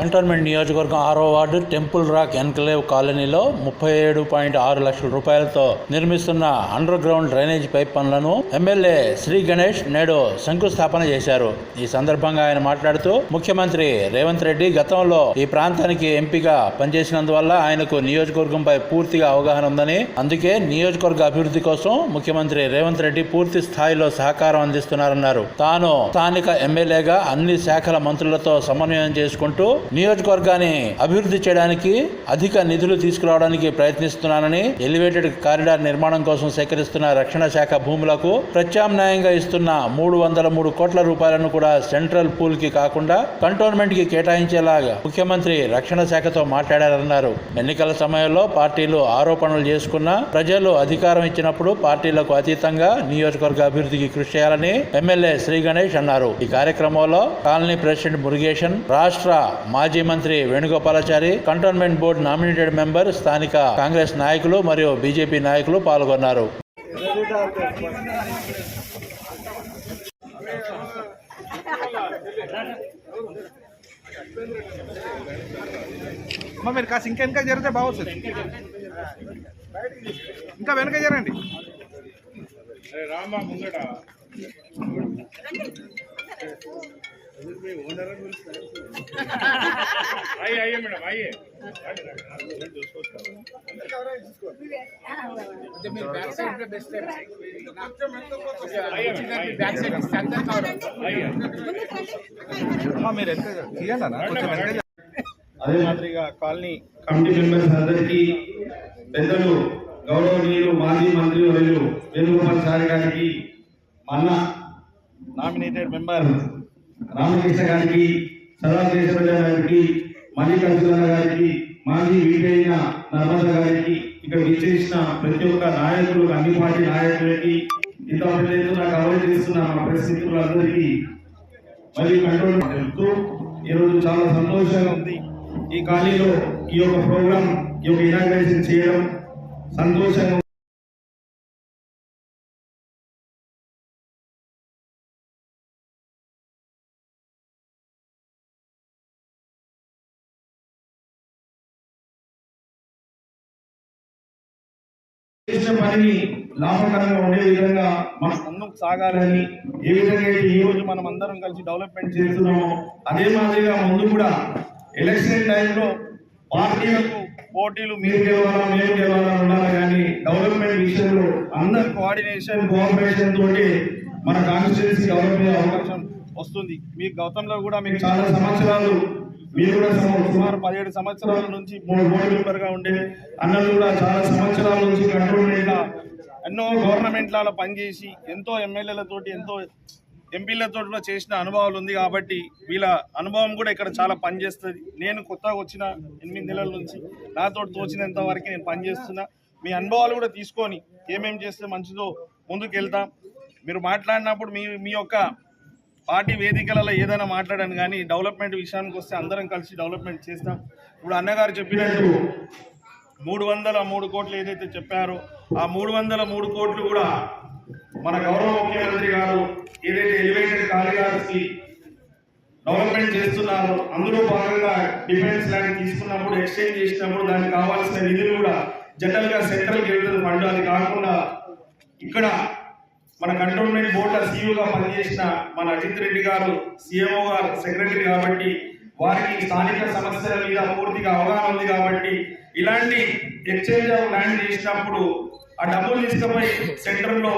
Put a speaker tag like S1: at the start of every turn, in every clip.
S1: Cantonment నియోజకవర్గం ఆరో ward temple rock enclave కాలనీలో ముప్పై ఏడు పాయింట్ ఆరు లక్షల రూపాయలతో నిర్మిస్తున్న అండర్ గ్రౌండ్ డ్రైనేజ్ పైప్ పనులను ఎమ్మెల్యే శ్రీ గణేష్ నేడు శంకుస్థాపన చేశారు. ఈ సందర్భంగా ఆయన మాట్లాడుతూ ముఖ్యమంత్రి రేవంత్ రెడ్డి గతంలో ఈ ప్రాంతానికి ఎంపీగా పనిచేసినందువల్ల ఆయనకు నియోజకవర్గంపై పూర్తిగా అవగాహన ఉందని అందుకే నియోజకవర్గ అభివృద్ధి కోసం ముఖ్యమంత్రి రేవంత్ రెడ్డి పూర్తి స్థాయిలో సహకారం అందిస్తున్నారన్నారు. తాను స్థానిక ఎమ్మెల్యేగా అన్ని శాఖల మంత్రులతో సమన్వయం చేసుకుంటూ నియోజకవర్గాన్ని అభివృద్ధి చేయడానికి అధిక నిధులు తీసుకురావడానికి ప్రయత్నిస్తున్నానని ఎలివేటెడ్ కారిడార్ నిర్మాణం కోసం సేకరిస్తున్న రక్షణ శాఖ భూములకు ప్రత్యామ్నాయంగా ఇస్తున్న మూడు వందల మూడు కోట్ల రూపాయలను కూడా సెంట్రల్ పూల్కి కాకుండా కంటోన్మెంట్కి కేటాయించేలాగా ముఖ్యమంత్రి రక్షణ శాఖతో మాట్లాడారన్నారు. ఎన్నికల సమయంలో పార్టీలు ఆరోపణలు చేసుకున్న ప్రజలు అధికారం ఇచ్చినప్పుడు పార్టీలకు అతీతంగా నియోజకవర్గ అభివృద్ధికి కృషి చేయాలని ఎమ్మెల్యే శ్రీ గణేష్ అన్నారు. ఈ కార్యక్రమంలో కాలనీ ప్రెసిడెంట్ మురుగేషన్ రాష్ట్ర మాజీ మంత్రి Venugopalachari cantonment board nominated member స్థానిక కాంగ్రెస్ నాయకులు మరియు బీజేపీ నాయకులు పాల్గొన్నారు.
S2: మీరు కాస్త ఇంకా వెనక జరిగితే బాగొస్తుంది. ఇంకా వెనక జరండి
S3: అదే మాదిరిగా కాలనీ కమిటీ మెంబర్స్ అందరికీ పెద్దలు గౌరవనీయులు మాజీ మంత్రి వర్యులు వేణుగోపాల్ సార్ గారికి మన నామినేటెడ్ మెంబర్ రామకృష్ణ గారికి సదాశేశ్వర గారికి మల్లికార్జున గారికి మాజీ వీటైన నర్మద గారికి ఇక్కడ విచ్చేసిన ప్రతి ఒక్క నాయకులు అన్ని పార్టీ నాయకులకి ఇంత పెద్ద ఎత్తున కవర్ చేస్తున్న మా పరిస్థితులందరికీ మరియు కంట్రోల్ చెప్తూ ఈరోజు చాలా సంతోషంగా ఉంది. ఈ ఖాళీలో ఈ యొక్క ప్రోగ్రామ్ ఈ యొక్క ఇనాగ్రేషన్ చేయడం సంతోషంగా ఉంది. చేసిన పనిని లాభకరంగా ఉండే విధంగా మనం ముందుకు సాగాలని ఏ విధంగా అయితే ఈ రోజు మనం అందరం కలిసి డెవలప్మెంట్ చేస్తున్నామో అదే మాదిరిగా ముందు కూడా ఎలక్షన్ టైంలో పార్టీలకు పోటీలు మీరు గెలవాలా మేము గెలవాలా ఉండాలి కానీ డెవలప్మెంట్ విషయంలో అందరి కోఆర్డినేషన్ కోఆపరేషన్ తోటి మన కాన్స్టిట్యున్సీ డెవలప్ అయ్యే అవకాశం వస్తుంది మీ గౌతంలో కూడా మీకు చాలా సంవత్సరాలు మీరు కూడా సుమారు- పదిహేడు సంవత్సరాల నుంచి బోర్డు మెంబర్గా ఉండే అన్నలు కూడా చాలా సంవత్సరాల నుంచి కంట్రోల్మెంట్ ఎన్నో గవర్నమెంట్లలో పనిచేసి ఎంతో ఎమ్మెల్యేలతోటి ఎంతో ఎంపీలతో కూడా చేసిన అనుభవాలు ఉంది కాబట్టి వీళ్ళ అనుభవం కూడా ఇక్కడ చాలా పనిచేస్తుంది. నేను కొత్తగా వచ్చిన ఎనిమిది నెలల నుంచి నాతో తోచినంత వరకు నేను పనిచేస్తున్నా. మీ అనుభవాలు కూడా తీసుకొని ఏమేమి చేస్తే మంచిదో ముందుకు వెళ్తాం మీరు మాట్లాడినప్పుడు మీ మీ యొక్క పార్టీ వేదికలలో ఏదైనా మాట్లాడాను కానీ డెవలప్మెంట్ విషయానికి వస్తే అందరం కలిసి డెవలప్మెంట్ చేస్తాం. ఇప్పుడు అన్నగారు చెప్పినట్టు మూడు వందల మూడు కోట్లు ఏదైతే చెప్పారో ఆ మూడు వందల మూడు కోట్లు కూడా మన గౌరవ ముఖ్యమంత్రి గారు ఏదైతే ఎలివేటెడ్ కారిడార్స్ డెవలప్మెంట్ చేస్తున్నారో అందులో భాగంగా డిఫెన్స్ ల్యాండ్ తీసుకున్నప్పుడు ఎక్స్చేంజ్ చేసినప్పుడు దానికి కావాల్సిన నిధులు కూడా జనరల్గా సెంట్రల్కి వెళ్తుంది ఫండ్ అది కాకుండా ఇక్కడ మన కంటోన్మెంట్ బోర్డు సీఈఓగా పనిచేసిన మన అజిత్ రెడ్డి గారు సీఎంఓ గారు సెక్రటరీ కాబట్టి వారికి స్థానిక సమస్యల మీద పూర్తిగా అవగాహన ఉంది కాబట్టి ఇలాంటి ఎక్స్చేంజ్ ఆఫ్ ల్యాండ్ చేసినప్పుడు ఆ డబ్బులు తీసుకుపోయి సెంటర్లో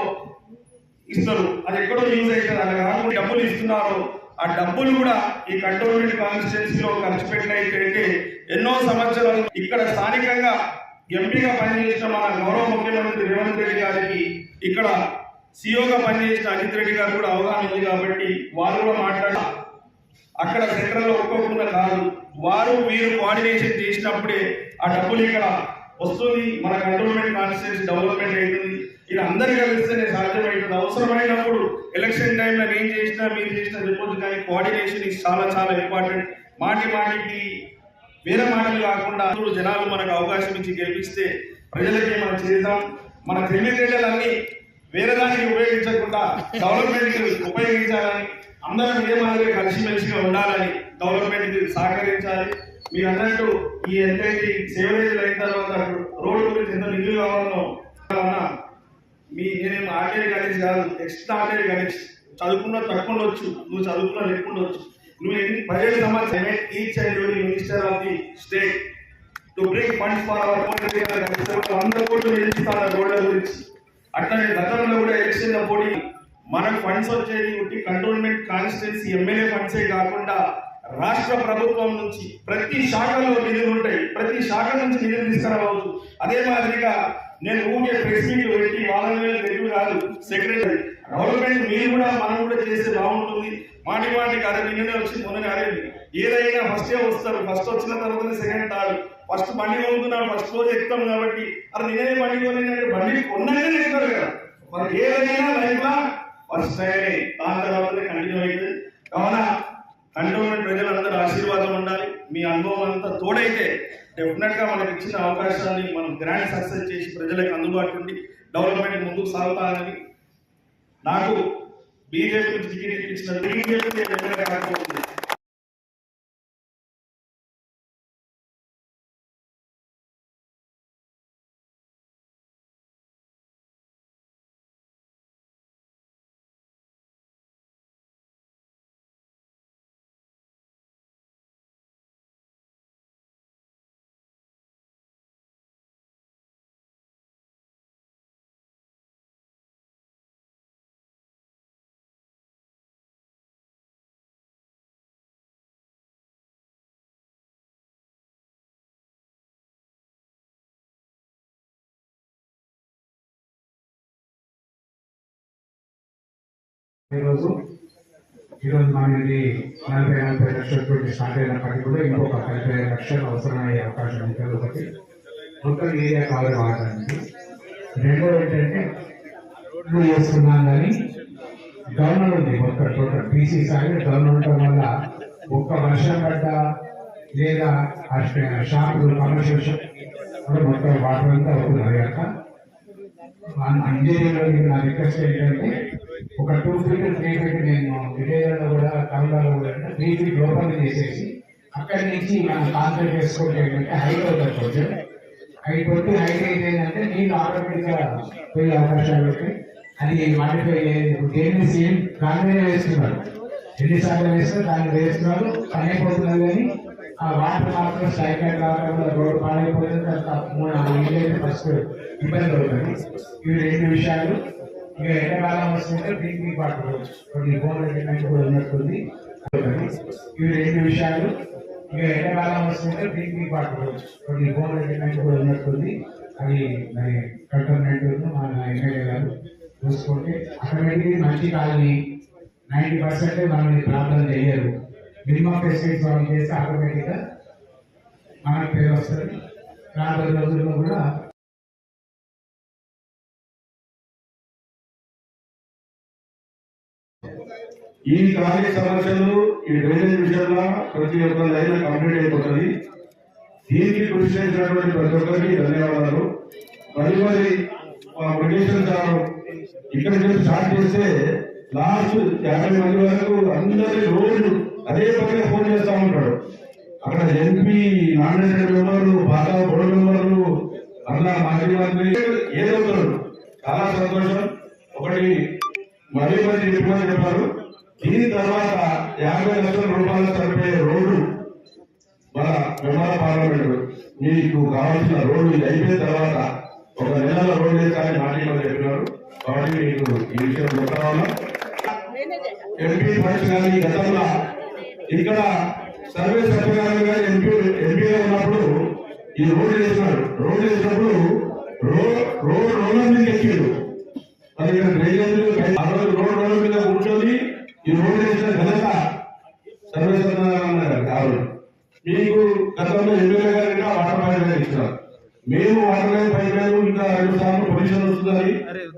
S3: ఇస్తారు. అది ఎక్కడో యూజ్ అవుతుంది. అలా కాకుండా డబ్బులు ఇస్తున్నారు. ఆ డబ్బులు కూడా ఈ కంటోన్మెంట్ కాన్స్టిట్యున్సీలో ఖర్చు పెట్టినట్టయితే ఎన్నో సంవత్సరాలు ఇక్కడ స్థానికంగా ఎంపీగా పనిచేసిన మన గౌరవ ముఖ్యమంత్రి రేవంత్ రెడ్డి గారికి ఇక్కడ సీఓగా పనిచేసిన అజిత్ రెడ్డి గారు కూడా అవగాహన ఉంది కాబట్టి వారు కూడా మాట్లాడి అక్కడ సెంట్రల్లో ఒప్పుకోకుండా కాదు. వారు వీరు కోఆర్డినేషన్ చేసినప్పుడే ఆ డబ్బులు ఇక్కడ వస్తుంది. మన కంట్రోల్మెంట్ కాన్స్టిట్యూన్సీ డెవలప్మెంట్ అవుతుంది. ఇది అందరు కలిస్తేనే సాధ్యమవుతుంది అవసరమైనప్పుడు ఎలక్షన్ టైంలో నేను చేసినా మీరు చేసినా చెప్పొచ్చు కానీ కోఆర్డినేషన్ ఇది చాలా చాలా ఇంపార్టెంట్ మాటి మాటికి వేరే మాటలు కాకుండా జనాలు మనకు అవకాశం ఇచ్చి గెలిపిస్తే ప్రజలకి మనం చేద్దాం. మన తెలివితేటలన్నీ వేరే దానికి ఉపయోగించకుండా గవర్నమెంట్ ఉపయోగించాలని అందరం ఇదే మాదిరిగా కలిసిమెలిసిగా ఉండాలని గవర్నమెంట్ సహకరించాలి. మీరు అన్నట్టు ఈ ఎంతైతే సేవరేజ్ అయిన తర్వాత రోడ్డు గురించి ఎంత నిధులు కావాలనో మీ నేనేం ఆర్టీఐ గణేష్ కాదు ఎక్స్ట్రా ఆర్టీఐ గణేష్. చదువుకున్న తక్కువ ఉండొచ్చు నువ్వు చదువుకున్న ఎక్కువ ఉండొచ్చు నువ్వు ఎన్ని పదిహేడు సంవత్సరం each and minister of the state to bring funds for our అందరూ కోట్లు నిలుస్తారు రోడ్ల గురించి. అట్లనే గతంలో కూడా ఎలక్షన్ పోటీ. మనకు ఫండ్స్ వచ్చేది ఉంటే కంటోన్మెంట్ కాన్స్టిట్యున్సీ ఎమ్మెల్యే ఫండ్సే కాకుండా రాష్ట్ర ప్రభుత్వం నుంచి ప్రతి శాఖలో నిధులు ఉంటాయి. ప్రతి శాఖ నుంచి నిధులు తీసుకురావచ్చు. అదే మాదిరిగా నేను ఊరికే ప్రెస్ మీట్లు పెట్టి వాళ్ళ మీద కాదు సెక్రటరీ గవర్నమెంట్ మీరు కూడా మనం కూడా చేస్తే బాగుంటుంది. మాటి మాటికి అదే నిన్ననే వచ్చింది మొన్న అరేంది ఏదైనా ఫస్టే వస్తారు. ఫస్ట్ వచ్చిన తర్వాతనే సెకండ్ థర్డ్ ఫస్ట్ బండి కొనుక్కున్నాడు ఫస్ట్ రోజు ఎక్కుతాం కాబట్టి అరే నిన్ననే బండి కొనిందంటే బండి కొన్నానే ఎక్కుతారు కదా. మరి ఏదైనా లైఫ్లా? ఫస్ట్ టైమే దాని తర్వాతనే కంటిన్యూ అవుతుంది. కావున కంటోన్మెంట్ ప్రజలందరూ ఆశీర్వాదం ఉండాలి. మీ అనుభవం అంతా తోడైతే డెఫినెట్గా మనకి ఇచ్చిన అవకాశాన్ని మనం గ్రాండ్ సక్సెస్ చేసి ప్రజలకు అందుబాటు ఉండి డెవలప్మెంట్ ముందుకు సాగుతానని నాకు బీజేపీ నుంచి టికెట్ ఇప్పించిన బీజేపీ కాకపోతుంది
S4: ఈరోజు ఈరోజు మనది నలభై నలభై లక్షలతో స్టార్ట్ అయినప్పటికీ కూడా ఇంకొక నలభై ఐదు లక్షలు అవసరమయ్యే అవకాశం ఉంటుంది ఒకటి మొత్తం ఏరియా కవర్ కావడానికి రెండోది ఏంటంటే రోడ్లు చేస్తున్నాం కానీ గవర్నర్ ఉంది ఒక్క టోటల్. బీసీ సాగి గవర్నర్ ఉండటం వల్ల ఒక్క వర్షం పడ్డ లేదా ఆ షాపులు కమర్షియల్ షాప్ కూడా మొత్తం వాటర్ అంతా అవుతుంది అయ్యాక కాక నా రిక్వెస్ట్ ఏంటంటే ఒక టూ ఫీట్ త్రీ ఫీట్ నేను విజయవాడలో కూడా కమలాలో కూడా అంటే త్రీ ఫీట్ లోపల చేసేసి అక్కడి నుంచి మనం కాన్సన్ట్రేట్ చేసుకుంటే ఏంటంటే హైట్ అవుతుంది కొంచెం. హైట్ కొట్టి హైట్ అయితే ఏంటంటే నీళ్ళు ఆటోమేటిక్గా పోయే అవకాశాలు ఉంటాయి. అది మాడిఫై దేన్ని సేమ్ దాని వేస్తున్నారు. ఎన్నిసార్లు వేస్తే దాన్ని వేస్తున్నారు. పని అయిపోతున్నది కానీ ఆ వాటర్ మాత్రం స్ట్రైక్ రావడం రోడ్డు పాడైపోతుంది. తర్వాత మూడు నాలుగు ఇల్లు అయితే ఫస్ట్ ఇబ్బంది అవుతుంది ఇవి రెండు విషయాలు. ఇక ఎండాకాలం వస్తుంటే డ్రింకింగ్ వాటర్ కొన్ని బోర్డు డిమాండ్ కూడా ఉన్నట్టుంది. ఇవి రెండు విషయాలు. ఇక ఎండాకాలం వస్తుంటే డ్రింకింగ్ వాటర్ కొన్ని బోర్డు డిమాండ్ కూడా ఉన్నట్టుంది. అది మరి కంటోన్మెంట్ మన ఎమ్మెల్యే గారు చూసుకుంటే మంచి కాలనీ. నైంటీ పర్సెంట్ మనం ప్రాబ్లం చేయరు మినిమం ఫెసిలిటీస్ మనం చేస్తే ఆటోమేటిక్గా మనకు పేరు వస్తుంది. రాబోయే రోజుల్లో కూడా
S3: ఈ ఖాళీ సమస్యలు ఈ డ్రైనేజ్ విషయంలో ప్రతి ఒక్క లైన్ కంప్లీట్ అయిపోతుంది. దీనికి కృషి చేసినటువంటి ప్రతి ఒక్కరికి ధన్యవాదాలు. మరి మరి మా ప్రొడ్యూసర్ సార్ ఇక్కడ నుంచి స్టార్ట్ చేస్తే లాస్ట్ యాభై మంది వరకు అందరి రోజు అదే పక్కన ఫోన్ చేస్తా ఉంటాడు. అక్కడ ఎంపీ నామినేటెడ్ మెంబర్లు బాగా బోర్డు మెంబర్లు అట్లా మాజీ మంత్రి ఏదవుతాడు చాలా సంతోషం. ఒకటి మరీ మంది చెప్పమని చెప్పారు. దీని తర్వాత యాభై లక్షల రూపాయలు సరిపోయే రోడ్డు మన విమాన పార్లమెంట్ మీకు కావాల్సిన రోడ్డు ఇది అయిపోయిన తర్వాత ఒక నెలలో రోడ్డు వేసాలని మాట్లాడమని చెప్పినారు. కాబట్టి మీకు ఈ విషయం చెప్పడం ఎంపీ ఫండ్స్ కానీ గతంలో ఇక్కడ సర్వే సత్యనారాయణ గారు ఎంపీ ఎంపీగా ఉన్నప్పుడు ఈ రోడ్డు వేసినాడు రోడ్డు వేసినప్పుడు రోడ్ రోడ్ రోడ్ల మీద ఎక్కిండు మరి ఇక్కడ డ్రైనేజీలు రోడ్ రోడ్ల మీద కూర్చొని ఈ రోడ్డు వేసిన ఘనత సర్వే సత్యనారాయణ గారు కాదు మీకు గతంలో ఎమ్మెల్యే గారిగా వాటర్ ప్లాంట్ ఇచ్చినారు మేము కూడా రెండు సార్లు పొజిషన్ వస్తుందని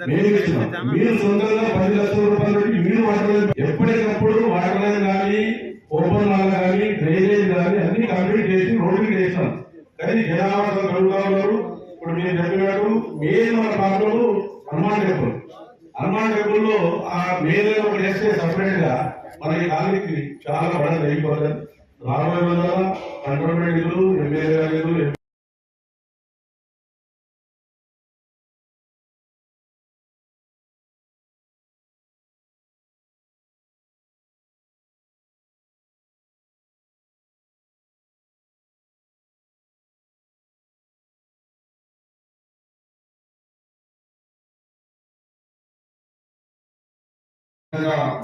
S3: మేము ఇస్తున్నాం మీరు సొంతంగా పది లక్షల రూపాయలు పెట్టి మీరు వాటర్ లైన్ ఎప్పటికప్పుడు వాటర్ లైన్ కానీ ఓపెన్ లాగా కానీ డ్రైనేజ్ కానీ అన్ని కంప్లీట్ చేసి రోడ్డుకి చేస్తాం కానీ జనాభా కలుగుతా ఉన్నారు. ఇప్పుడు మీరు చెప్పినట్టు మెయిన్ మన ప్రాబ్లం హనుమాన్ టెంపుల్. హనుమాన్ టెంపుల్లో ఆ మేలు ఒకటి వేస్తే సపరేట్గా మనకి ఈ చాలా బడలు అయిపోతుంది రాబోయే రోజుల్లో కంటోన్మెంట్ నిధులు ఎమ్మెల్యే నిధులు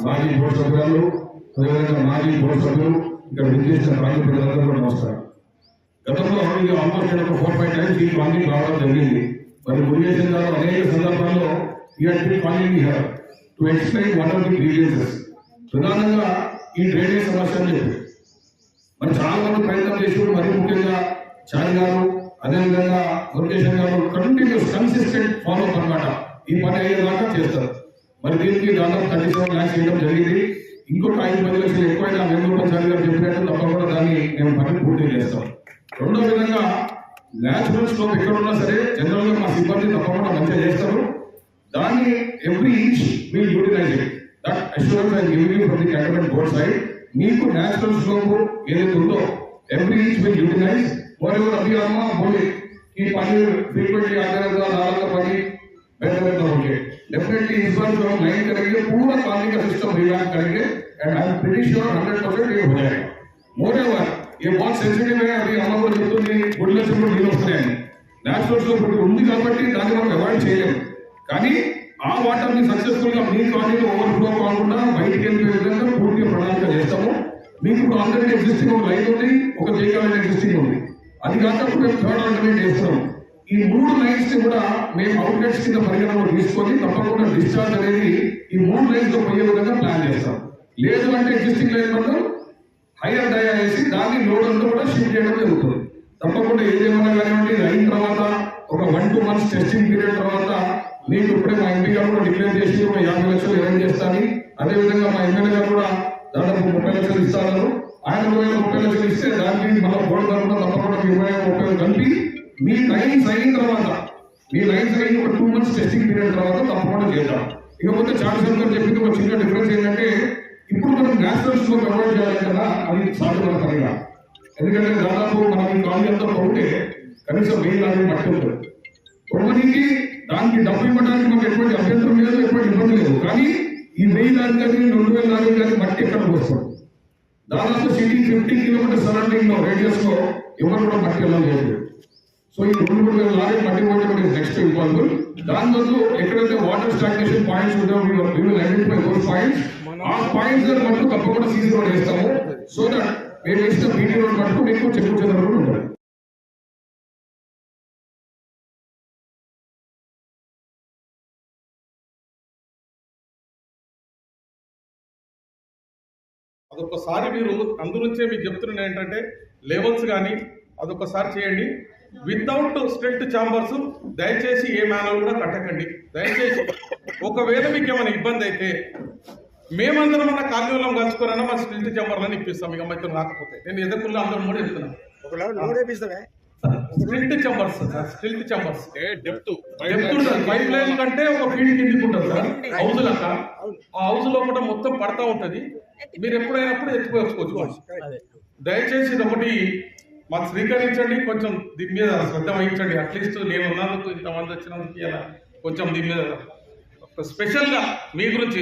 S5: మాజీ బోర్డు సభ్యులు అదేవిధంగా మాజీ బోర్డు సభ్యులు ఇక్కడ విజయించిన ప్రాంత ప్రజలందరూ కూడా నమస్కారం గతంలో ఇది ఆల్మోస్ట్ ఒక ఫోర్ పాయింట్ నైన్ ఈ కాలనీ రావడం జరిగింది. మరి మురుగేశన్ గారు అనేక సందర్భాల్లో ఈ colony to explain one of the grievances ప్రధానంగా ఈ డ్రైనేజ్ సమస్య అని చెప్పి. మరి చాలా మంది ప్రయత్నం చేసినప్పుడు మరి ముఖ్యంగా చారి గారు అదేవిధంగా మురుగేశన్ గారు కంటిన్యూస్ కన్సిస్టెంట్ ఫాలో అప్ అనమాట ఈ పని అయ్యేదాకా చేస్తారు. మరి దీనికి దాదాపు థర్టీ సెవెన్ ల్యాక్స్ ఇవ్వడం జరిగింది. ఇంకొక ఐదు పది లక్షలు ఎక్కువైనా వేణుగోపాల్చారి గారు చెప్పినట్టు తప్ప కూడా దాన్ని మేము పని పూర్తి చేస్తాం. రెండో విధంగా న్యాచురల్ స్కోప్ ఎక్కడ ఉన్నా సరే జనరల్గా మా సిబ్బంది తప్పకుండా మంచిగా చేస్తారు. దాన్ని ఎవ్రీ ఇంచ్ మీరు యూటిలైజ్ మీకు నేచురల్ స్లోప్ ఏదైతే ఉందో ఎవ్రీ ఇంచ్ మీరు యూటిలైజ్ వారు ఎవరు అభియానమా బోలే ఈ పని ఫ్రీక్వెంట్లీ అగ్రగా పని పెద్ద పెద్ద ఉంటాయి डेफिनेटली इस बार जो हम लाइन करेंगे पूरा पानी का सिस्टम रिवैम्प करेंगे and I am pretty sure hundred percent ये हो जाएगा मोर एवर ये बहुत सेंसिटिव है अभी అమ్మవారు చెప్తుంది గుడ్ల చెప్పుడు నీళ్ళు వస్తున్నాయని న్యాచురల్స్ లో ఇప్పుడు ఉంది కాబట్టి దాన్ని మనం అవాయిడ్ చేయలేము కానీ ఆ వాటర్ ని సక్సెస్ఫుల్ గా మీ కాలనీలో ఓవర్ఫ్లో కాకుండా బయటికి వెళ్ళే విధంగా పూర్తిగా ప్రణాళిక చేస్తాము మీకు ఇప్పుడు ఆల్రెడీ ఎగ్జిస్టింగ్ ఒక లైన్ ఉంది ఒక జైకాలనీ ఎగ్జిస్టింగ్ ఉంది అది కాకుండా మేము థర్డ్ ఆల్టర్నేట్ చేస్తున్నాం ఈ మూడు లైన్స్ కూడా మేము అవుట్లెట్స్ కింద పరిగణలో తీసుకొని తప్పకుండా డిశ్చార్జ్ అనేది ఈ మూడు లైన్స్లో పోయే విధంగా ప్లాన్ చేస్తాం. లేదు అంటే ఎగ్జిస్టింగ్ లైన్ మనం హైయర్ డయా వేసి దాన్ని లోడ్ అంతా కూడా షిఫ్ట్ చేయడం జరుగుతుంది. తప్పకుండా ఏదేమన్నా కానివ్వండి ఇది అయిన తర్వాత ఒక one two months testing period తర్వాత మీకు ఇప్పుడే మా ఎంపీ గారు కూడా డిక్లేర్ చేసి ఒక యాభై లక్షలు అరేంజ్ చేస్తాను. అదే విధంగా మా ఎమ్మెల్యే గారు కూడా దాదాపు ముప్పై లక్షలు ఇస్తాను ఆయన ముప్పై లక్షలు ఇస్తే దానికి మన బోర్డు తరఫున తప్పకుండా ఇరవై ముప్పై కలిపి మీ లైన్స్ అయిన తర్వాత మీ లైన్స్ అయిన ఒక టూ మంత్స్ టెస్టింగ్ పీరియడ్ తర్వాత తప్పకుండా చేద్దాం. ఇకపోతే చార్జ్ గారు చెప్పింది ఒక చిన్న డిఫరెన్స్ ఏంటంటే ఇప్పుడు మనం నేషనల్స్లో కన్వర్ట్ చేయాలి కదా అది సాధ్యమైన పనిగా. ఎందుకంటే దాదాపు మనకి ఈ కాలనీ అంతా ఉంటే కనీసం వెయ్యి నాలుగు మట్టి ఉంటుంది. దానికి డబ్బు ఇవ్వడానికి మాకు ఎటువంటి అభ్యంతరం లేదు ఎటువంటి ఇబ్బంది లేదు. కానీ ఈ వెయ్యి నాలుగు కానీ రెండు వేల నాలుగు కానీ మట్టి ఎక్కడ వస్తుంది దాదాపు సిటీ ఫిఫ్టీన్ కిలోమీటర్ సరౌండింగ్లో రేడియస్లో ఎవరు కూడా మట్టి వెళ్ళలేదు సో ఈ రెండు మూడు వేల లారీ మట్టి పోవడం నెక్స్ట్ ఇంపాసిబుల్ దాని బదులు ఎక్కడైతే వాటర్ స్టాగ్నేషన్ పాయింట్స్ ఉంటాయో we will identify those points ఆ పాయింట్స్లో మటుకు తప్పకుండా సీసీ రోడ్ వేస్తాము సో దట్ మీరు వేసిన బీటీ రోడ్ మటుకు మీకు చెక్కు చెదరకుండా ఉంటుంది.
S2: అదొకసారి మీరు అందు నుంచే మీకు చెప్తున్నాను ఏంటంటే లెవెల్స్ కానీ అదొకసారి చేయండి. వితౌట్ స్ట్రెంట్ ఛాంబర్స్ దయచేసి ఏ మేనల్ కూడా కట్టకండి. దయచేసి ఒకవేళ మీకు ఏమైనా ఇబ్బంది అయితే మేమందరం మన కాలనీలో కలుసుకున్నా మన స్ట్రెంట్ ఛాంబర్లను ఇప్పిస్తాం. ఇక మధ్యలో కాకపోతే నేను ఎదుర్కొన్న అందరం కూడా చెప్తున్నాను stilt chambers sir stilt chambers depth depth ఉంటుంది. పైప్ లైన్ కంటే ఒక కిందికి ఉంటుంది సార్ హౌస్ లెక్క. ఆ హౌస్ లోపల మొత్తం పడతా ఉంటది. మీరు ఎప్పుడైనప్పుడు ఎత్తుకోవచ్చు. దయచేసి ఇది ఒకటి మాకు స్వీకరించండి కొంచెం దీని మీద శ్రద్ధ వహించండి. అట్లీస్ట్ నేను ఉన్నందుకు ఇంతమంది వచ్చినందుకు ఇలా కొంచెం దీని మీద స్పెషల్గా మీ గురించి